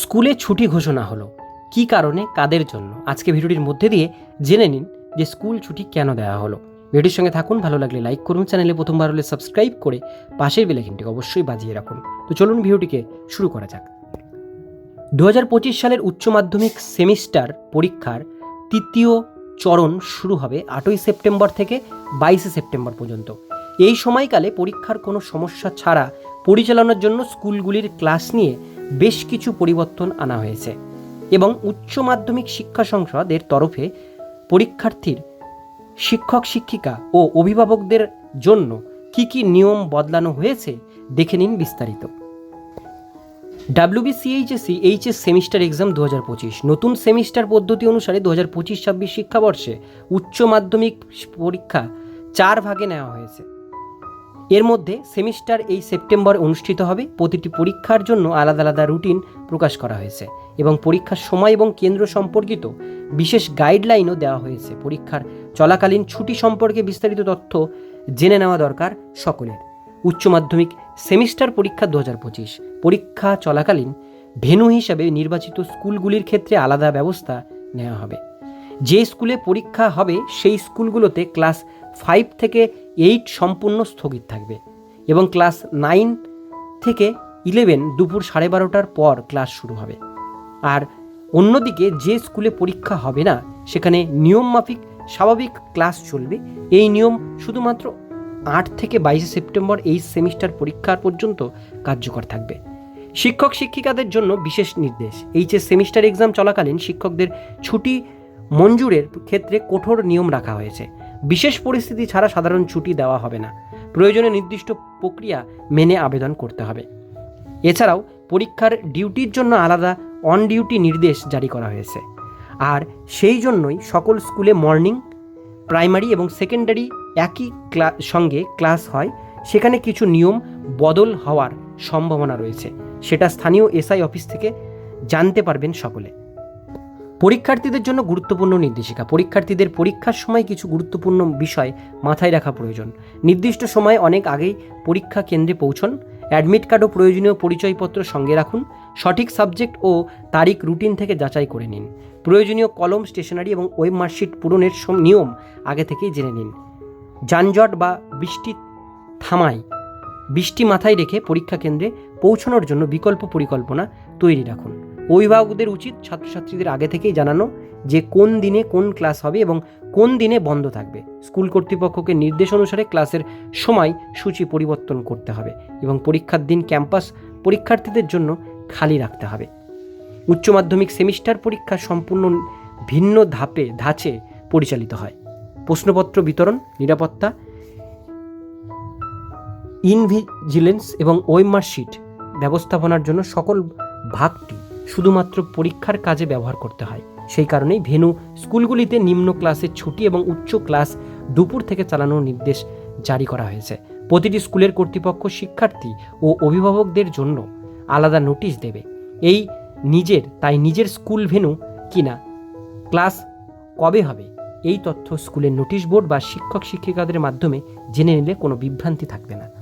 স্কুলে ছুটি ঘোষণা হলো। কি কারণে? কাদের জন্য? আজকে ভিডিওটির মধ্যে দিয়ে জেনে নিন যে স্কুল ছুটি কেন দেওয়া হলো। ভিডিওর সঙ্গে থাকুন, ভালো লাগলে লাইক করুন, চ্যানেলে প্রথমবার হলে সাবস্ক্রাইব করে পাশের বেলাইকিনটিকে অবশ্যই বাজিয়ে রাখুন। তো চলুন ভিডিওটিকে শুরু করা যাক। দু পঁচিশ সালের উচ্চ মাধ্যমিক সেমিস্টার পরীক্ষার তৃতীয় চরণ শুরু হবে আটই সেপ্টেম্বর থেকে বাইশে সেপ্টেম্বর পর্যন্ত। এই সময়কালে পরীক্ষার কোনো সমস্যা ছাড়া পরিচালনার জন্য স্কুলগুলির ক্লাস নিয়ে বেশ কিছু পরিবর্তন আনা হয়েছে এবং উচ্চ মাধ্যমিক শিক্ষা সংসদের তরফে পরীক্ষার্থীর শিক্ষক শিক্ষিকা ও অভিভাবকদের জন্য কি কি নিয়ম বদলানো হয়েছে দেখে নিন বিস্তারিত। ডাব্লিউবিসিএইচএসি এইচএস সেমিস্টার এক্সাম দু হাজার পঁচিশ। নতুন সেমিস্টার পদ্ধতি অনুসারে দু হাজার পঁচিশ ছাব্বিশ শিক্ষাবর্ষে উচ্চ মাধ্যমিক পরীক্ষা চার ভাগে নেওয়া হয়েছে। এর মধ্যে সেমিস্টার এই সেপ্টেম্বর অনুষ্ঠিত হবে। প্রতিটি পরীক্ষার জন্য আলাদা আলাদা রুটিন প্রকাশ করা হয়েছে এবং পরীক্ষার সময় এবং কেন্দ্র সম্পর্কিত বিশেষ গাইডলাইনও দেওয়া হয়েছে। পরীক্ষার চলাকালীন ছুটি সম্পর্কে বিস্তারিত তথ্য জেনে নেওয়া দরকার সকলের। উচ্চ মাধ্যমিক সেমিস্টার পরীক্ষা দু পঁচিশ। পরীক্ষা চলাকালীন ভেন্যু হিসাবে নির্বাচিত স্কুলগুলির ক্ষেত্রে আলাদা ব্যবস্থা নেওয়া হবে। যে স্কুলে পরীক্ষা হবে, সেই স্কুলগুলোতে ক্লাস ফাইভ থেকে এইট সম্পূর্ণ স্থগিত থাকবে। এবং ক্লাস নাইন থেকে ইলেভেন দুপুর সাড়ে বারোটার পর ক্লাস শুরু হবে। আর অন্যদিকে যে স্কুলে পরীক্ষা হবে না, সেখানে নিয়ম মাফিক স্বাভাবিক ক্লাস চলবে। এই নিয়ম শুধুমাত্র আট থেকে বাইশে সেপ্টেম্বর এই সেমিস্টার পরীক্ষার পর্যন্ত কার্যকর থাকবে। শিক্ষক শিক্ষিকাদের জন্য বিশেষ নির্দেশ। এইচএস সেমিস্টার এক্সাম চলাকালীন শিক্ষকদের ছুটি মঞ্জুরের ক্ষেত্রে কঠোর নিয়ম রাখা হয়েছে। বিশেষ পরিস্থিতি ছাড়া সাধারণ ছুটি দেওয়া হবে না। প্রয়োজনে নির্দিষ্ট প্রক্রিয়া মেনে আবেদন করতে হবে। এছাড়াও পরীক্ষার ডিউটির জন্য আলাদা অন ডিউটি নির্দেশ জারি করা হয়েছে। আর সেই জন্যই সকল স্কুলে মর্নিং, প্রাইমারি এবং সেকেন্ডারি একই সঙ্গে ক্লাস হয়। সেখানে কিছু নিয়ম বদল হওয়ার সম্ভাবনা রয়েছে। সেটা স্থানীয় এসআই অফিস থেকে জানতে পারবেন সকলে। পরীক্ষার্থীদের জন্য গুরুত্বপূর্ণ নির্দেশিকা। পরীক্ষার্থীদের পরীক্ষার সময় কিছু গুরুত্বপূর্ণ বিষয় মাথায় রাখা প্রয়োজন। নির্দিষ্ট সময় অনেক আগেই পরীক্ষা কেন্দ্রে পৌঁছন। অ্যাডমিট কার্ড ও প্রয়োজনীয় পরিচয়পত্র সঙ্গে রাখুন। সঠিক সাবজেক্ট ও তারিখ রুটিন থেকে যাচাই করে নিন। প্রয়োজনীয় কলম, স্টেশনারি এবং ওয়েব মার্কশিট পূরণের নিয়ম আগে থেকেই জেনে নিন। যানজট বা বৃষ্টি থামায় বৃষ্টি মাথায় রেখে পরীক্ষা কেন্দ্রে পৌঁছানোর জন্য বিকল্প পরিকল্পনা তৈরি রাখুন। অভিভাবকদের উচিত ছাত্রছাত্রীদের আগে থেকেই জানানো যে কোন দিনে কোন ক্লাস হবে এবং কোন দিনে বন্ধ থাকবে। স্কুল কর্তৃপক্ষকে নির্দেশ অনুসারে ক্লাসের সময় সূচি পরিবর্তন করতে হবে এবং পরীক্ষার দিন ক্যাম্পাস পরীক্ষার্থীদের জন্য খালি রাখতে হবে। উচ্চ মাধ্যমিক সেমিস্টার পরীক্ষা সম্পূর্ণ ভিন্ন ধাপে, ধাঁচে পরিচালিত হয়। প্রশ্নপত্র বিতরণ, নিরাপত্তা, ইনভিজিলেন্স এবং ওয়েমার্কশিট ব্যবস্থাপনার জন্য সকল ভাগটি শুধুমাত্র পরীক্ষার কাজে ব্যবহার করতে হয়। সেই কারণেই ভেনু স্কুলগুলিতে নিম্ন ক্লাসের ছুটি এবং উচ্চ ক্লাস দুপুর থেকে চালানোর নির্দেশ জারি করা হয়েছে। প্রতিটি স্কুলের কর্তৃপক্ষ শিক্ষার্থী ও অভিভাবকদের জন্য আলাদা নোটিশ দেবে। এই নিজের, তাই নিজের স্কুল ভেনু কিনা, ক্লাস কবে হবে, এই তথ্য স্কুলের নোটিশ বোর্ড বা শিক্ষক শিক্ষিকাদের মাধ্যমে জেনে নিলে কোনো বিভ্রান্তি থাকবে না।